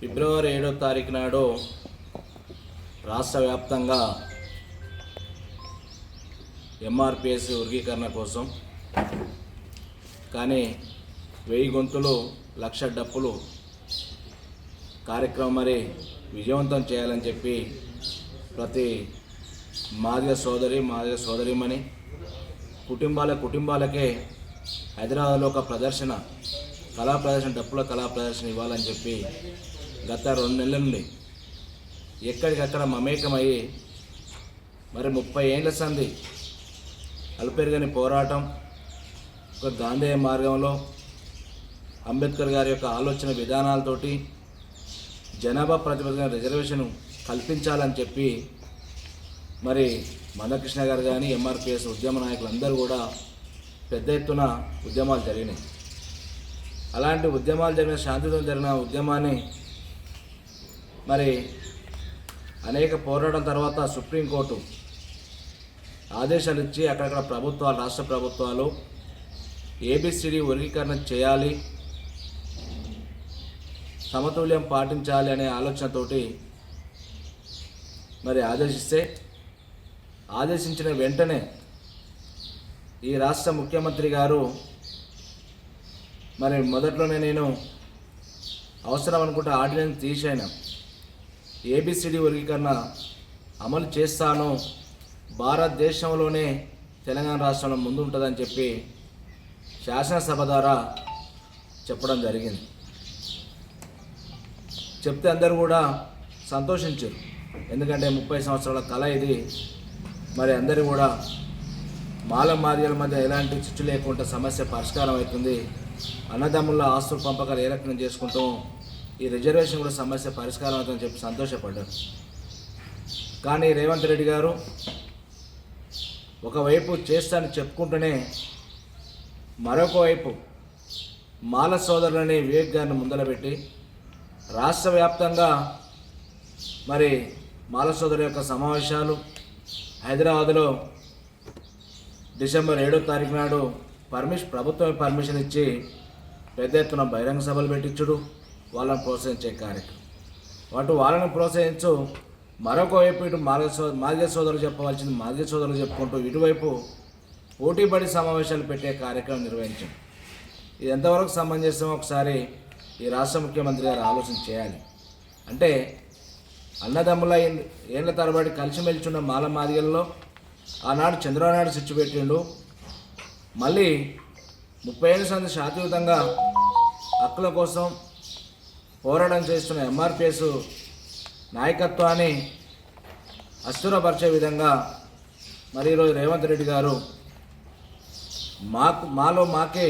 ఫిబ్రవరి ఏడో తారీఖు నాడు రాష్ట్ర వ్యాప్తంగా ఎంఆర్పిఎస్ వర్గీకరణ కోసం కానీ వెయ్యి గొంతులు లక్ష డప్పులు కార్యక్రమం మరి విజయవంతం చేయాలని చెప్పి ప్రతి మాదిగ సోదరి మాదిగ సోదరిమణి కుటుంబాల కుటుంబాలకే హైదరాబాద్లో ఒక ప్రదర్శన కళా ప్రదర్శన డప్పుల కళా ప్రదర్శన ఇవ్వాలని చెప్పి గత రెండు నెలల నుండి ఎక్కడికక్కడ మమేకమయ్యి మరి ముప్పై ఏళ్ళ సంది అల్పెరుగని పోరాటం ఒక గాంధేయ మార్గంలో అంబేద్కర్ గారి యొక్క ఆలోచన విధానాలతోటి జనాభా ప్రతిపదిన రిజర్వేషన్ కల్పించాలని చెప్పి మరి మందకృష్ణ గారు కానీ ఎంఆర్పిఎస్ ఉద్యమ నాయకులందరూ కూడా పెద్ద ఎత్తున ఉద్యమాలు జరిగినాయి. అలాంటి ఉద్యమాలు జరిగిన శాంతితో జరిగిన ఉద్యమాన్ని మరి అనేక పోరాటం తర్వాత సుప్రీంకోర్టు ఆదేశాలు ఇచ్చి అక్కడక్కడ ప్రభుత్వాలు రాష్ట్ర ప్రభుత్వాలు ఏబిసిడి వర్గీకరణ చేయాలి సమతుల్యం పాటించాలి అనే ఆలోచనతోటి మరి ఆదేశిస్తే ఆదేశించిన వెంటనే ఈ రాష్ట్ర ముఖ్యమంత్రి గారు మరి మొదట్లోనే నేను అవసరం అనుకుంటే ఆర్డినెన్స్ తీసాను ఏబిసిడి వర్గీకరణ అమలు చేస్తాను. భారతదేశంలోనే తెలంగాణ రాష్ట్రంలో ముందు ఉంటుందని చెప్పి శాసనసభ ద్వారా చెప్పడం జరిగింది. చెప్తే అందరూ కూడా సంతోషించారు. ఎందుకంటే ముప్పై సంవత్సరాల కళ ఇది. మరి అందరూ కూడా మాల మాదిగల మధ్య ఎలాంటి చిచ్చు లేకుండా సమస్య పరిష్కారం అవుతుంది. అన్నదమ్ముల ఆస్తుల పంపకాలు ఏ రకంగా చేసుకుంటాం? ఈ రిజర్వేషన్ కూడా సమస్య పరిష్కారం అవుతుందని చెప్పి సంతోషపడ్డారు. కానీ రేవంత్ రెడ్డి గారు ఒకవైపు చేస్తానని చెప్పుకుంటూనే మరొక వైపు మాల సోదరులని వివేక్ గారిని ముందర పెట్టి రాష్ట్ర వ్యాప్తంగా మరి మాల సోదరుల యొక్క సమావేశాలు హైదరాబాద్లో డిసెంబర్ ఏడో తారీఖు నాడు పర్మిషన్ ప్రభుత్వం పర్మిషన్ ఇచ్చి పెద్ద ఎత్తున బహిరంగ సభలు పెట్టించుడు వాళ్ళని ప్రోత్సహించే కార్యక్రమం. అటు వాళ్ళని ప్రోత్సహించు మరొక వైపు ఇటు మార్గ సో మార్గ సోదరులు చెప్పవలసింది మార్గ సోదరులు చెప్పుకుంటూ ఇటువైపు పోటీపడి సమావేశాలు పెట్టే కార్యక్రమం నిర్వహించాం ఇది ఎంతవరకు సమంజసం ఒకసారి ఈ రాష్ట్ర ముఖ్యమంత్రి గారు ఆలోచన చేయాలి. అంటే అన్నదమ్ముల ఏళ్ళ ఏళ్ళ తరబడి కలిసిమెలిచున్న మాల మాదిగల్లో ఆనాడు చంద్రబాబు నాయుడు పెట్టిండు. మళ్ళీ ముప్పై ఏళ్ళ సంది శాంతియుతంగా హక్కుల కోసం పోరాటం చేస్తున్న ఎంఆర్పిఎస్ నాయకత్వాన్ని అస్థిరపరిచే విధంగా మరి ఈరోజు రేవంత్ రెడ్డి గారు మాకు మాలో మాకే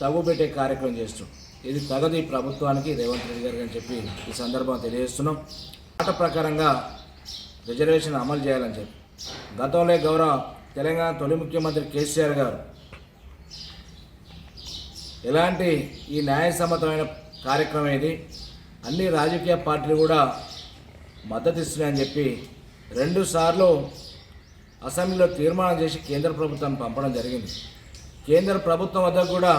తగు పెట్టే కార్యక్రమం చేస్తున్నాం ఇది తగది ప్రభుత్వానికి రేవంత్ రెడ్డి గారు అని చెప్పి ఈ సందర్భం తెలియజేస్తున్నాం. మాట ప్రకారంగా రిజర్వేషన్ అమలు చేయాలని చెప్పి. గతంలో గౌరవ తెలంగాణ తొలి ముఖ్యమంత్రి కేసీఆర్ గారు ఎలాంటి ఈ న్యాయసమ్మతమైన కార్యక్రమం ఇది అన్ని రాజకీయ పార్టీలు కూడా మద్దతు ఇస్తున్నాయని చెప్పి రెండుసార్లు అసెంబ్లీలో తీర్మానం చేసి కేంద్ర ప్రభుత్వాన్ని పంపడం జరిగింది. కేంద్ర ప్రభుత్వం వద్ద కూడా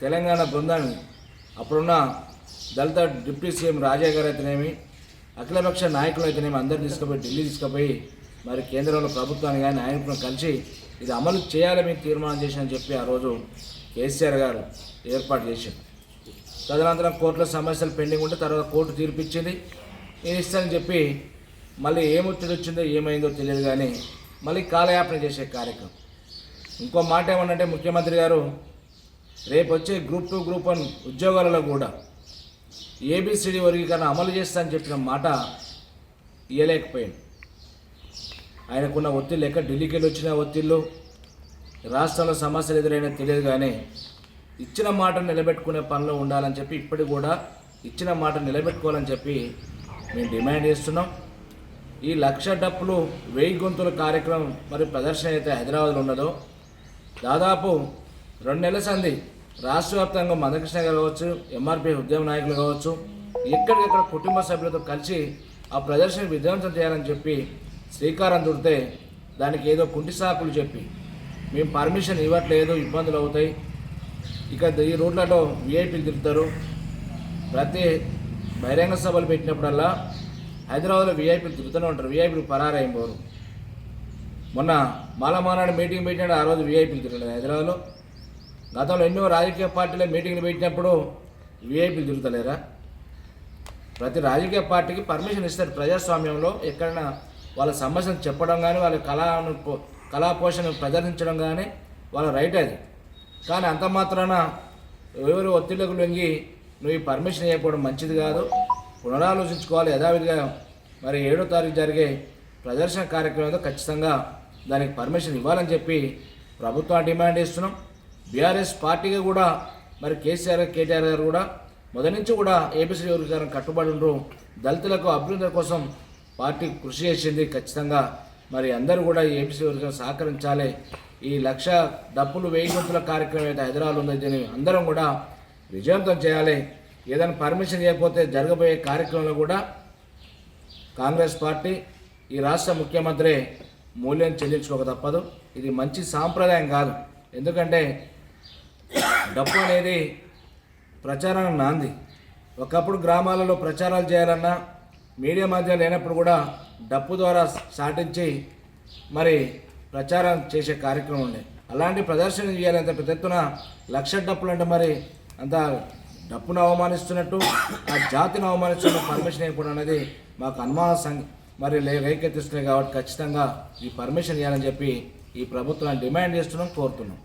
తెలంగాణ బృందాన్ని అప్పుడున్న దళిత డిప్యూటీ సీఎం రాజా గారు అయితేనేమి అఖిలపక్ష నాయకులు అయితేనేమి అందరు తీసుకుపోయి ఢిల్లీ తీసుకుపోయి మరి కేంద్రంలో ప్రభుత్వాన్ని కానీ నాయకులను కలిసి ఇది అమలు చేయాలని తీర్మానం చేశానని చెప్పి ఆ రోజు కేసీఆర్ గారు ఏర్పాటు చేశారు. తదనంతరం కోర్టులో సమస్యలు పెండింగ్ ఉంటే తర్వాత కోర్టు తీర్పిచ్చింది. నేను ఇస్తానని చెప్పి మళ్ళీ ఏం ఒత్తిడి వచ్చిందో ఏమైందో తెలియదు కానీ మళ్ళీ కాలయాపన చేసే కార్యక్రమం. ఇంకో మాట ఏమన్నంటే ముఖ్యమంత్రి గారు రేపు వచ్చే గ్రూప్ టూ గ్రూప్ వన్ ఉద్యోగాలలో కూడా ఏబిసిడి వర్గీకరణ అమలు చేస్తా అని చెప్పిన మాట ఇవ్వలేకపోయాడు ఆయనకున్న ఒత్తిళ్ళు ఎక్కడ ఢిల్లీకి వెళ్ళి వచ్చిన ఒత్తిళ్ళు రాష్ట్రంలో సమస్యలు ఎదురైనా తెలియదు కానీ ఇచ్చిన మాట నిలబెట్టుకునే పనిలో ఉండాలని చెప్పి ఇప్పటికి కూడా ఇచ్చిన మాట నిలబెట్టుకోవాలని చెప్పి మేము డిమాండ్ చేస్తున్నాం. ఈ లక్ష డప్పులు వెయ్యి గొంతుల కార్యక్రమం మరి ప్రదర్శన అయితే హైదరాబాద్లో ఉండదో దాదాపు రెండు నెలల సంది రాష్ట్ర వ్యాప్తంగా మందకృష్ణ గారు కావచ్చు ఎంఆర్పీ ఉద్యమ నాయకులు కావచ్చు ఎక్కడికక్కడ కుటుంబ సభ్యులతో కలిసి ఆ ప్రదర్శన విధ్వంసం చేయాలని చెప్పి శ్రీకారం చుడితే దానికి ఏదో కుంటి సాకులు చెప్పి మేము పర్మిషన్ ఇవ్వట్లేదు ఇబ్బందులు అవుతాయి. ఇక ఈ రూట్లలో విఐపీలు తిరుగుతారు ప్రతి బహిరంగ సభలు పెట్టినప్పుడల్లా హైదరాబాద్లో విఐపీలు తిరుగుతూనే ఉంటారు. విఐపీలు పరారైన పోరు. మొన్న మాలమానాడు మీటింగ్ పెట్టినాడు ఆ రోజు విఐపీలు తిరగలేదు హైదరాబాద్లో. గతంలో ఎన్నో రాజకీయ పార్టీల మీటింగ్లు పెట్టినప్పుడు విఐపీలు తిరుగుతలేరా? ప్రతి రాజకీయ పార్టీకి పర్మిషన్ ఇస్తారు ప్రజాస్వామ్యంలో. ఎక్కడైనా వాళ్ళ సమస్యను చెప్పడం కానీ వాళ్ళ కళను పో- కళా ప్రదర్శించడం కానీ వాళ్ళ రైట్ అది. కానీ అంత మాత్రాన ఎవరు ఒత్తిళ్ళకు లొంగి నువ్వు ఈ పర్మిషన్ ఇవ్వకపోవడం మంచిది కాదు. పునరాలోచించుకోవాలి యథావిధిగా. మరి ఏడో తారీఖు జరిగే ప్రదర్శన కార్యక్రమంలో ఖచ్చితంగా దానికి పర్మిషన్ ఇవ్వాలని చెప్పి ప్రభుత్వం డిమాండ్ చేస్తున్నాం. బీఆర్ఎస్ పార్టీగా కూడా మరి కేసీఆర్ కేటీఆర్ గారు కూడా మొదటి నుంచి కూడా ఏపీసీ వర్గీకరణ కట్టుబడి ఉండరు. దళితులకు అభ్యున్నతి కోసం పార్టీ కృషి చేసింది ఖచ్చితంగా మరి అందరూ కూడా ఈ ఏపీసీ సహకరించాలి. ఈ లక్ష డప్పులు వెయ్యి గొంతుల కార్యక్రమం అయితే హైదరాబాద్ ఉందో దీన్ని అందరం కూడా విజయవంతం చేయాలి. ఏదైనా పర్మిషన్ ఇవ్వకపోతే జరగబోయే కార్యక్రమంలో కూడా కాంగ్రెస్ పార్టీ ఈ రాష్ట్ర ముఖ్యమంత్రి మూల్యం చెల్లించుకోక తప్పదు. ఇది మంచి సాంప్రదాయం కాదు. ఎందుకంటే డప్పు అనేది ప్రచారానికి నాంది. ఒకప్పుడు గ్రామాలలో ప్రచారాలు చేయాలన్నా మీడియా మధ్య లేనప్పుడు కూడా డప్పు ద్వారా సాటించి మరి ప్రచారం చేసే కార్యక్రమం ఉండే అలాంటి ప్రదర్శన చేయాలంత పెద్ద ఎత్తున లక్ష డప్పులు అంటే మరి అంత డప్పును అవమానిస్తున్నట్టు ఆ జాతిని అవమానిస్తున్న పర్మిషన్ ఇవ్వడం అనేది మాకు అనుమాన. సం మరి రేకెత్తిస్తున్నాయి కాబట్టి ఖచ్చితంగా ఈ పర్మిషన్ ఇవ్వాలని చెప్పి ఈ ప్రభుత్వాన్ని డిమాండ్ చేస్తున్నాం కోరుతున్నాం.